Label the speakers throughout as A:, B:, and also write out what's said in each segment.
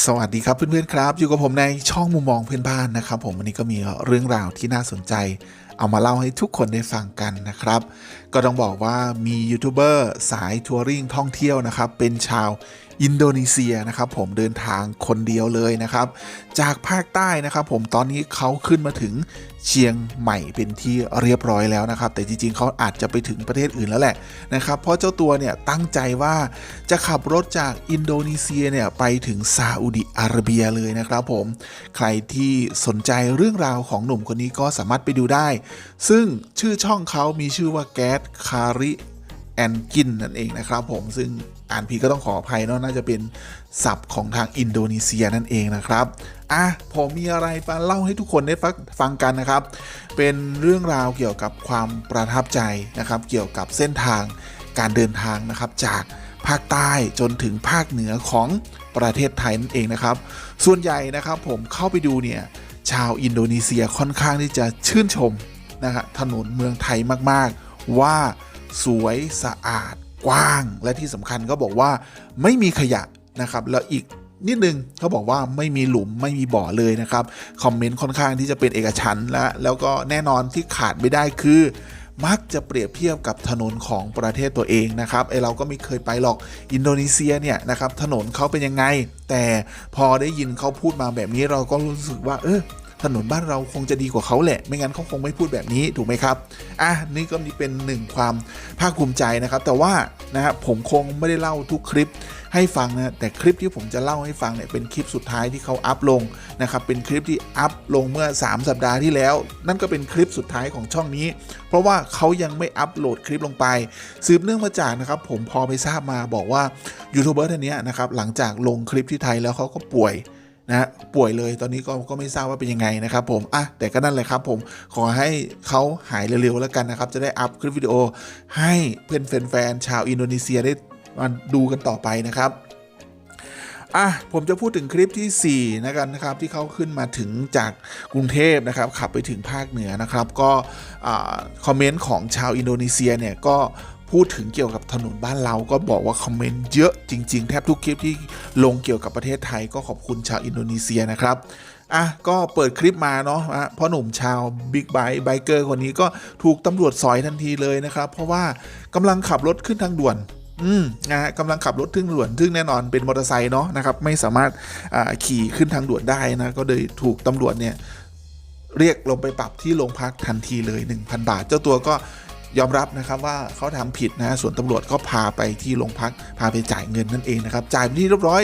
A: สวัสดีครับเพื่อนๆครับ อยู่กับผมในช่องมุมมองเพื่อนบ้านนะครับ ผมวันนี้ก็มีเรื่องราวที่น่าสนใจ เอามาเล่าให้ทุกคนได้ฟังกันนะครับ ก็ต้องบอกว่ามียูทูบเบอร์สายทัวริงท่องเที่ยวนะครับ เป็นชาว อินโดนีเซียนะครับผมเดินทางคนเดียวเลยนะครับ จากภาคใต้นะครับ ผมตอนนี้เขาขึ้นมาถึงเชียงใหม่เป็นที่เรียบร้อยแล้วนะครับ แต่จริงๆเขาอาจจะไปถึงประเทศอื่นแล้วแหละนะครับ เพราะเจ้าตัวเนี่ยตั้งใจว่าจะขับรถจากอินโดนีเซียเนี่ยไปถึงซาอุดิอาระเบียเลยนะครับผมใครที่สนใจเรื่องราวของหนุ่มคนนี้ก็สามารถไปดูได้ ซึ่งชื่อช่องเขามีชื่อว่าแก๊สคาริ แอนกินนั่นเองนะครับผมซึ่งอ่านผิดก็ต้องขออภัยเนาะน่าจะเป็นศัพท์ของทางอินโดนีเซียนั่นเองนะครับอะผมมีอะไรมาเล่าให้ทุกคนได้ฟังฟังกันนะครับ เป็นเรื่องราวเกี่ยวกับความประทับใจนะครับ เกี่ยวกับเส้นทางการเดินทางนะครับ จากภาคใต้จนถึงภาคเหนือของประเทศไทยนั่นเองนะครับ ส่วนใหญ่นะครับผมเข้าไปดูเนี่ยชาวอินโดนีเซียค่อนข้างที่จะชื่นชมนะฮะถนนเมืองไทยมากๆ ว่า สวยสะอาดกว้าง และที่สำคัญก็บอกว่าไม่มีขยะนะครับแล้วอีกนิดนึงเขาบอกว่าไม่มีหลุมไม่มีบ่อเลยนะครับคอมเมนต์ค่อนข้างที่จะเป็นเอกฉันท์และแล้วก็แน่นอนที่ขาดไม่ได้คือ มักจะเปรียบเทียบกับถนนของประเทศตัวเองนะครับไอเราก็ไม่เคยไปหรอกอินโดนีเซียเนี่ยนะครับถนนเขาเป็นยังไง แต่พอได้ยินเขาพูดมาแบบนี้เราก็รู้สึกว่าเออ ถนนบ้านเราคงจะดีกว่าเขาแหละ ไม่งั้นเขาคงไม่พูดแบบนี้ถูกไหมครับอะนี่ก็เป็นหนึ่งความภาคภูมิใจนะครับ แต่ว่านะครับผมคงไม่ได้เล่าทุกคลิปให้ฟังนะแต่คลิปที่ผมจะเล่าให้ฟังเนี่ยเป็นคลิปสุดท้ายที่เขาอัพลงนะครับเป็นคลิปที่อัพลงเมื่อ 3 สัปดาห์ที่แล้ว นั่นก็เป็นคลิปสุดท้ายของช่องนี้ เพราะว่าเขายังไม่อัพโหลดคลิปลงไป สืบเนื่องมาจากนะครับผมพอไปทราบมาบอกว่ายูทูบเบอร์ท่านนี้นะครับหลังจากลงคลิปที่ไทยแล้วเขาก็ป่วย นะป่วยเลยตอนนี้ก็ก็ไม่ทราบว่าเป็นยังไงนะครับผมอะแต่ก็นั่นแหละครับผมขอให้เขาหายเร็วๆแล้วกันนะครับ จะได้อัพคลิปวิดีโอให้เพื่อนแฟนๆชาวอินโดนีเซียได้มาดูกันต่อไปนะครับอะผมจะพูดถึงคลิปที่ 4 นะกันนะครับ ที่เขาขึ้นมาถึงจากกรุงเทพนะครับ ขับไปถึงภาคเหนือนะครับ ก็คอมเมนต์ของชาวอินโดนีเซียเนี่ยก็ พูดถึงเกี่ยวกับถนนบ้านเราก็บอกว่าคอมเมนต์เยอะจริง ๆ แทบทุกคลิปที่ลงเกี่ยวกับประเทศไทยก็ขอบคุณชาวอินโดนีเซียนะครับอะก็เปิดคลิปมาเนาะอะพ่อหนุ่มชาวบิ๊กไบค์ไบเกอร์คนนี้ก็ถูกตำรวจสอยทันทีเลยนะครับ เพราะว่ากำลังขับรถขึ้นทางด่วน อืมนะฮะกำลังขับรถขึ้นทางด่วน ซึ่งแน่นอนเป็นมอเตอร์ไซค์เนาะนะครับ ไม่สามารถขี่ขึ้นทางด่วนได้นะ ก็เลยถูกตำรวจเนี่ยเรียกลงไปปรับที่โรงพักทันทีเลย 1,000 บาท เจ้าตัวก็ ยอมรับนะครับว่าเขาทำผิดนะส่วนตำรวจก็พาไปที่โรงพักพาไปจ่ายเงินนั่นเองนะครับจ่ายไปที่เรียบร้อย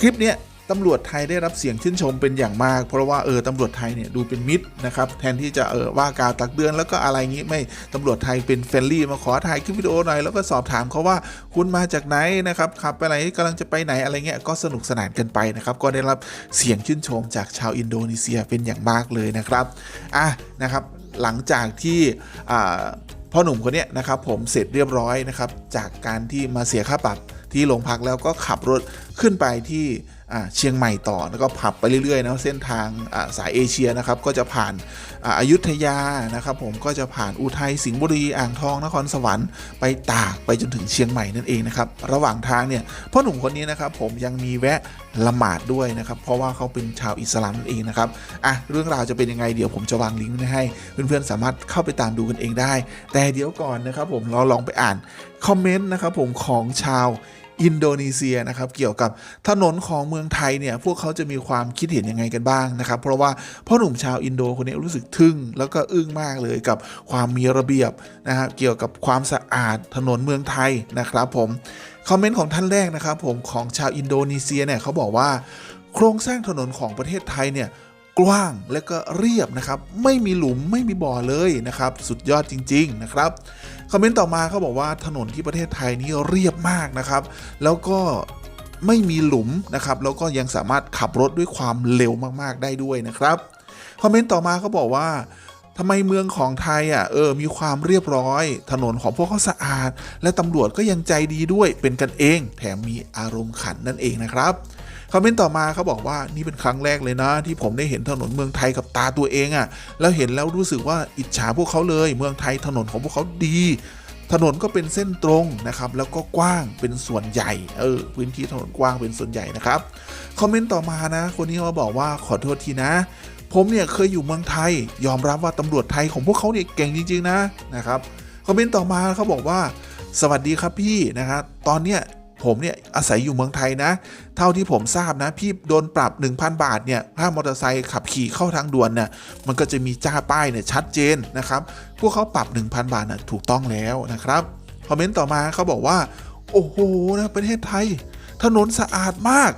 A: คลิปเนี้ยตำรวจไทยได้รับเสียงชื่นชมเป็นอย่างมาก เพราะว่าเออตำรวจไทยเนี่ยดูเป็นมิตรนะครับแทนที่จะเออว่ากล่าวตักเตือนแล้วก็อะไรงี้ไม่ตำรวจไทยเป็นเฟรนลี่มาขอถ่ายคลิปวิดีโอหน่อยแล้วก็สอบถามเขาว่าคุณมาจากไหนนะครับขับไปไหนกำลังจะไปไหนอะไรเงี้ยก็สนุกสนานกันไปนะครับก็ได้รับเสียงชื่นชมจากชาวอินโดนีเซียเป็นอย่างมากเลยนะครับอะนะครับ หลังจากที่พ่อหนุ่มคนนี้นะครับผมเสร็จเรียบร้อยนะครับจากการที่มาเสียค่าปรับที่โรงพักแล้วก็ขับรถขึ้นไปที่ เชียงใหม่ต่อแล้วก็ขับไปเรื่อยๆนะเส้นทางาสายเอเชียนะครับก็จะผ่านอายุธยานะครับผมก็จะผ่านอุทัยสิงห์บุรีอ่างทองนครสวรรค์ไปตากไปจนถึงเชียงใหม่นั่นเองนะครับระหว่างทางเนี่ยพ่อหนุ่มคนนี้นะครับผมยังมีแวะละหมาดด้วยนะครับเพราะว่าเขาเป็นชาวอิสลามนั่นเองนะครับอะเรื่องราวจะเป็นยังไงเดี๋ยวผมจะวางลิงก์ไว้ให้เพื่อนๆสามารถเข้าไปตามดูกันเองได้ แต่เดี๋ยวก่อนนะครับผมเราลองไปอ่านคอมเมนต์นะครับผมของชาว อินโดนีเซียนะครับเกี่ยวกับถนนของเมืองไทยเนี่ยพวกเขาจะมีความคิดเห็นยังไงกันบ้างนะครับ เพราะว่าพ่อหนุ่มชาวอินโดคนนี้รู้สึกทึ่ง แล้วก็อึ้งมากเลยกับความมีระเบียบนะครับเกี่ยวกับความสะอาดถนนเมืองไทยนะครับผมคอมเมนต์ของท่านแรกนะครับผมของชาวอินโดนีเซียเนี่ยเขาบอกว่า โครงสร้างถนนของประเทศไทยเนี่ย กว้างและก็เรียบนะครับ ไม่มีหลุมไม่มีบ่อเลยนะครับ สุดยอดจริง ๆ นะครับคอมเมนต์ต่อมาเขาบอกว่าถนนที่ประเทศไทยนี้เรียบมากนะครับ แล้วก็ไม่มีหลุมนะครับ แล้วก็ยังสามารถขับรถด้วยความเร็วมากๆได้ด้วยนะครับคอมเมนต์ต่อมาเขาบอกว่าทำไมเมืองของไทยอะเออมีความเรียบร้อย ถนนของพวกเขาสะอาด และตำรวจก็ยังใจดีด้วยเป็นกันเอง แถมมีอารมณ์ขันนั่นเองนะครับ คอมเมนต์ต่อมาเขาบอกว่านี่เป็นครั้งแรกเลยนะ ที่ผมได้เห็นถนนเมืองไทยกับตาตัวเองอะ่ะ แล้วเห็นแล้วรู้สึกว่าอิจฉาพวกเขาเลย เมืองไทยถนนของพวกเขาดี ถนนก็เป็นเส้นตรงนะครับ แล้วก็กว้างเป็นส่วนใหญ่ เออพื้นที่ถนนกว้างเป็นส่วนใหญ่นะครับ คอมเมนต์ต่อมานะ คนนี้มาบอกว่าขอโทษทีนะผมเนี่ยเคยอยู่เมืองไทย ยอมรับว่าตำรวจไทยของพวกเขาเนี่ยเก่งจริง ๆ นะนะครับคอมเมนต์ต่อมาเขาบอกว่า สวัสดีครับพี่นะครับตอนเนี้ย ผมเนี่ยอาศัยอยู่เมืองไทยนะ เท่าที่ผมทราบนะ พี่โดนปรับ 1,000 บาทเนี่ยถ้ามอเตอร์ไซค์ขับขี่เข้าทางด่วนเนี่ยมันก็จะมีจ้าป้ายเนี่ยชัดเจนนะครับ พวกเขาปรับ 1,000 บาทนะถูกต้องแล้วนะครับคอมเมนต์ต่อมาเขาบอกว่า โอ้โหนะประเทศไทย ถนนสะอาดมาก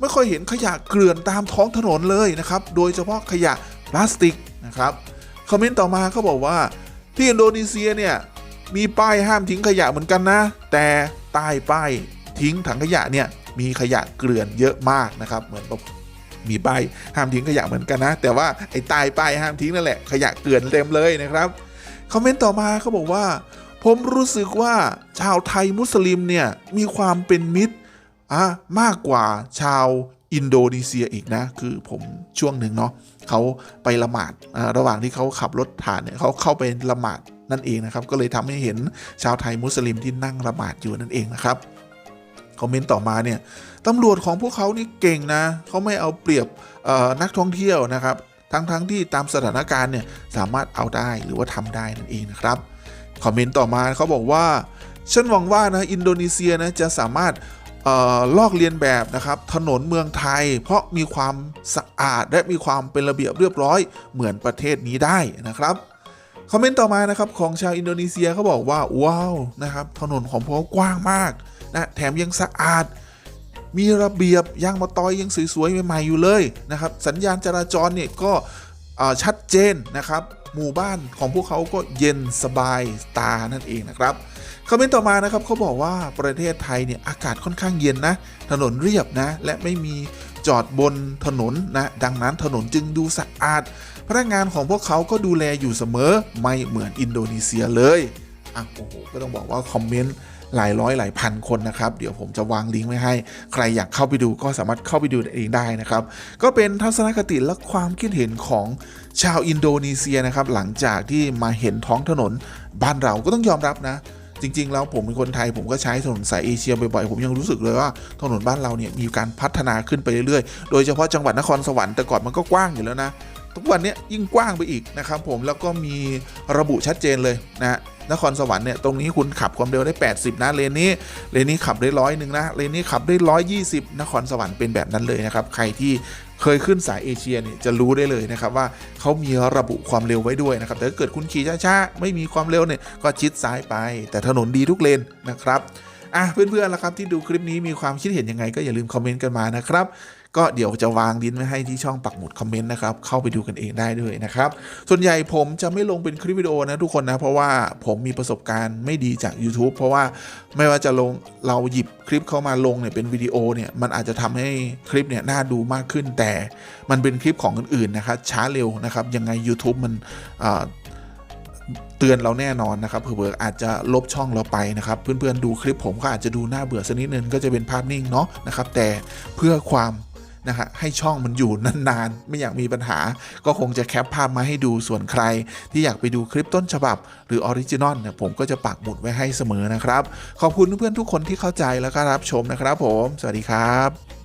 A: ไม่ค่อยเห็นขยะเกลื่อนตามท้องถนนเลยนะครับ โดยเฉพาะขยะพลาสติกนะครับคอมเมนต์ต่อมาเขาบอกว่า ที่อินโดนีเซียเนี่ยมีป้ายห้ามทิ้งขยะเหมือนกันนะ แต่ใต้ป้าย ทิ้งถังขยะเนี่ยมีขยะเกลื่อนเยอะมากนะครับ เหมือนแบบมีป้ายห้ามทิ้งขยะเหมือนกันนะ แต่ว่าไอ้ใต้ป้ายห้ามทิ้งนั่นแหละขยะเกลื่อนเต็มเลยนะครับคอมเมนต์ต่อมาเขาบอกว่า ผมรู้สึกว่าชาวไทยมุสลิมเนี่ยมีความเป็นมิตรอะมากกว่าชาวอินโดนีเซียอีกนะ คือผมช่วงหนึ่งเนาะเขาไปละหมาดระหว่างที่เขาขับรถผ่านเนี่ยเขาเข้าไปละหมาดนั่นเองนะครับ ก็เลยทำให้เห็นชาวไทยมุสลิมที่นั่งละหมาดอยู่นั่นเองนะครับ คอมเมนต์ต่อมาเนี่ยตำรวจของพวกเขานี่เก่งนะเขาไม่เอาเปรียบนักท่องเที่ยวนะครับ ทั้งๆทที่ตามสถานการณ์เนี่ยสามารถเอาได้หรือว่าทำได้นั่นเองนะครับคอมเมนต์ต่อมาเขาบอกว่าฉันหวังว่านะอินโดนีเซียนะจะสามารถออลอกเลียนแบบนะครับถนนเมืองไทย เพราะมีความสะอาดและมีความเป็นระเบียบเรียบร้อยเหมือนประเทศนี้ได้นะครับคอมเมนต์ต่อมานะครับของชาวอินโดนีเซียเขาบอกว่าว้าวนะครับถนนของพวกเขากว้างมาก นะแถมยังสะอาด มีระเบียบยางมะตอยยังสวยๆใหม่ๆอยู่เลยนะครับสัญญาณจราจรเนี่ยก็ชัดเจนนะครับหมู่บ้านของพวกเขาก็เย็นสบายตานั่นเองนะครับคอมเมนต์ต่อมานะครับเขาบอกว่าประเทศไทยเนี่ยอากาศค่อนข้างเย็นนะ ถนนเรียบนะ และไม่มีจอดบนถนนนะ ดังนั้นถนนจึงดูสะอาด พนักงานของพวกเขาก็ดูแลอยู่เสมอ ไม่เหมือนอินโดนีเซียเลยอะโอ้โหก็ต้องบอกว่าคอมเมนต์ หลายร้อยหลายพันคนนะครับ เดี๋ยวผมจะวางลิงก์ไว้ให้ ใครอยากเข้าไปดูก็สามารถเข้าไปดูเองได้นะครับ ก็เป็นทัศนคติและความคิดเห็นของชาวอินโดนีเซียนะครับ หลังจากที่มาเห็นท้องถนนบ้านเราก็ต้องยอมรับนะจริง ๆ แล้วผมเป็นคนไทยผมก็ใช้ถนนสายเอเชียบ่อยๆ ผมยังรู้สึกเลยว่าถนนบ้านเราเนี่ยมีการพัฒนาขึ้นไปเรื่อยๆ โดยเฉพาะจังหวัดนครสวรรค์แต่ก่อนมันก็กว้างอยู่แล้วนะ ทุกวันนี้ยิ่งกว้างไปอีกนะครับผมแล้วก็มีระบุชัดเจนเลยนะนครสวรรค์เนี่ยตรงนี้คุณขับความเร็วได้ 80 นะเลนนี้เลนนี้ขับได้ร้อยหนึ่งนะเลนนี้ขับได้ 120 นครสวรรค์เป็นแบบนั้นเลยนะครับใครที่เคยขึ้นสายเอเชียเนี่ยจะรู้ได้เลยนะครับว่าเขามีระบุความเร็วไว้ด้วยนะครับแต่ถ้าเกิดคุณขี่ช้าๆไม่มีความเร็วเนี่ยก็ชิดซ้ายไป แต่ถนนดีทุกเลนนะครับอะเพื่อนๆละครับที่ดูคลิปนี้มีความคิดเห็นยังไงก็อย่าลืมคอมเมนต์กันมานะครับ ก็เดี๋ยวจะวางลิงก์ไว้ให้ที่ช่องปักหมุดคอมเมนต์นะครับ เข้าไปดูกันเองได้ด้วยนะครับ ส่วนใหญ่ผมจะไม่ลงเป็นคลิปวิดีโอนะทุกคนนะ เพราะว่าผมมีประสบการณ์ไม่ดีจาก YouTube เพราะว่าไม่ว่าจะลงเราหยิบคลิปเข้ามาลงเนี่ยเป็นวิดีโอเนี่ยมันอาจจะทำให้คลิปเนี่ยน่าดูมากขึ้น แต่มันเป็นคลิปของคนอื่นนะครับช้าเร็วนะครับยังไง YouTube มันเตือนเราแน่นอนนะครับเผื่ออาจจะลบช่องเราไปนะครับ เพื่อนๆดูคลิปผมก็อาจจะดูน่าเบื่อสักนิดนึงก็จะเป็นภาพนิ่งเนาะนะครับ แต่เพื่อความ นะฮะให้ช่องมันอยู่นานๆ ไม่อยากมีปัญหา ก็คงจะแคปภาพมาให้ดูส่วนใคร ที่อยากไปดูคลิปต้นฉบับ หรือออริจินอลเนี่ยผมก็จะปักหมุดไว้ให้เสมอนะครับ ขอบคุณเพื่อนๆทุกคนที่เข้าใจแล้วก็รับชมนะครับผม สวัสดีครับ